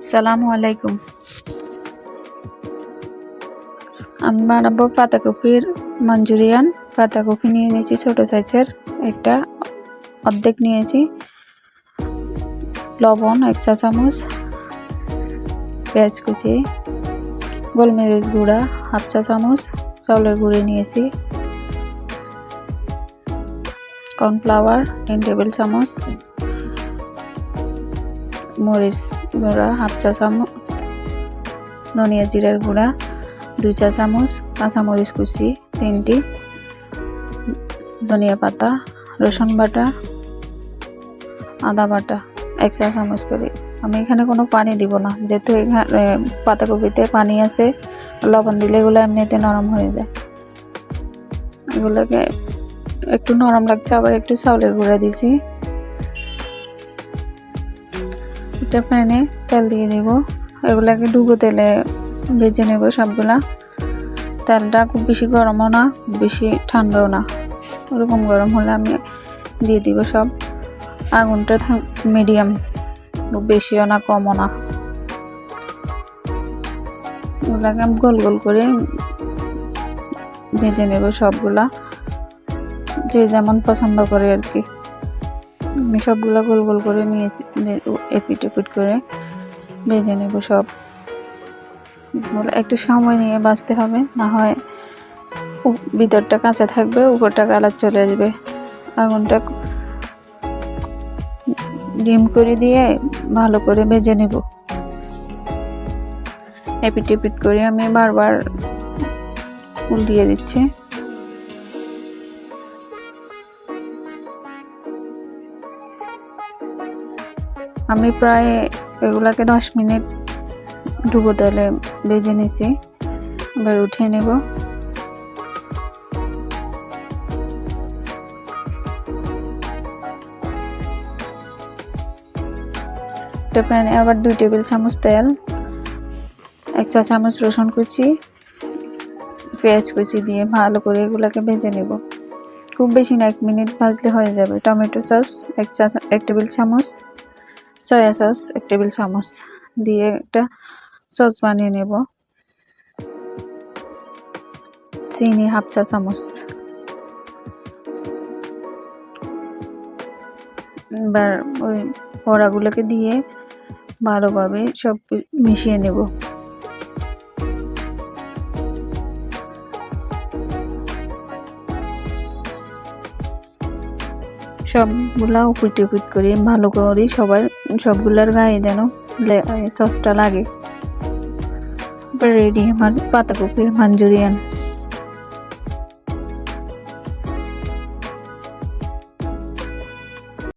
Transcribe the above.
আসসালামু আলাইকুম। আমি বানাবো পাতাকপির মাঞ্চুরিয়ান। পাতাকপি নিয়ে নিয়েছি ছোট সাইজের একটা, অর্ধেক নিয়েছি। লবণ এক চা চামচ, পেঁয়াজ কুচি, গোলমরিচ গুঁড়া হাফ চা চামচ, চাউলের গুঁড়ি নিয়েছি। কর্নফ্লাওয়ার তিন টেবিল চামচ মরিচ গুঁড়া, হাফ চা চামচ, ধনিয়া জিরার গুঁড়া, দুই চা চামচ কাঁচামরিচ কুচি, তিনটি, ধনিয়া পাতা, রসুন বাটা, আদা বাটা, এক চা চামচ করে। আমি এখানে কোনো পানি দিব না, যেহেতু এখানে পাতাকপিতে পানি আছে, লবণ দিলে এগুলো এমনিতে নরম হয়ে যায়। এগুলোকে একটু নরম লাগছে, আবার একটু চাউলের গুঁড়া দিয়েছি একটা প্যানে তেল দিয়ে দিব। এগুলাকে ডুবো তেলে ভেজে নেব সবগুলা। তেলটা খুব বেশি গরমও না, বেশি ঠান্ডাও না। ওরকম গরম হলে আমি দিয়ে দিব সব। আগুনটা মিডিয়াম বেশিও না, কমও না। ওগুলাকে আমি গোল গোল করে ভেজে নেব সবগুলা। যে যেমন পছন্দ করে আর কি। আমি সবগুলো গোল গোল করে নিয়েছি। এপিট এপিট করে ভেজে নেব সব। একটু সময় নিয়ে বাঁচতে হবে, না হয় ভিতরটা কাঁচা থাকবে, উপরটা কালার চলে আসবে। আগুনটা ডিম করে দিয়ে ভালো করে ভেজে নেব। এপিট এপিট করে আমি বারবার উল্টিয়ে দিচ্ছি। আমি প্রায় এগুলাকে দশ মিনিট ডুবো তেলে ভেজে নিয়েছি এবার উঠিয়ে নেব। প্যানে, আবার দুই টেবিল চামচ তেল, এক চা চামচ রসুন কুচি, পেঁয়াজ কুচি দিয়ে ভালো করে এগুলাকে ভেজে নেব। খুব বেশি না, এক মিনিট ভাজলে হয়ে যাবে। টমেটো সস, এক চা, এক টেবিল চামচ। সয়া সস এক টেবিল চামচ দিয়ে একটা সস বানিয়ে নেব। চিনি হাফ চা চামচ। এবার ওই বড়াগুলোকে দিয়ে ভালোভাবে সব মিশিয়ে নেব। সবগুলা উপিট উপিট করে ভালো করে সবার, সবগুলার গায়ে যেন সসটা লাগে। রেডি আমার পাতাকপির মাঞ্চুরিয়ান।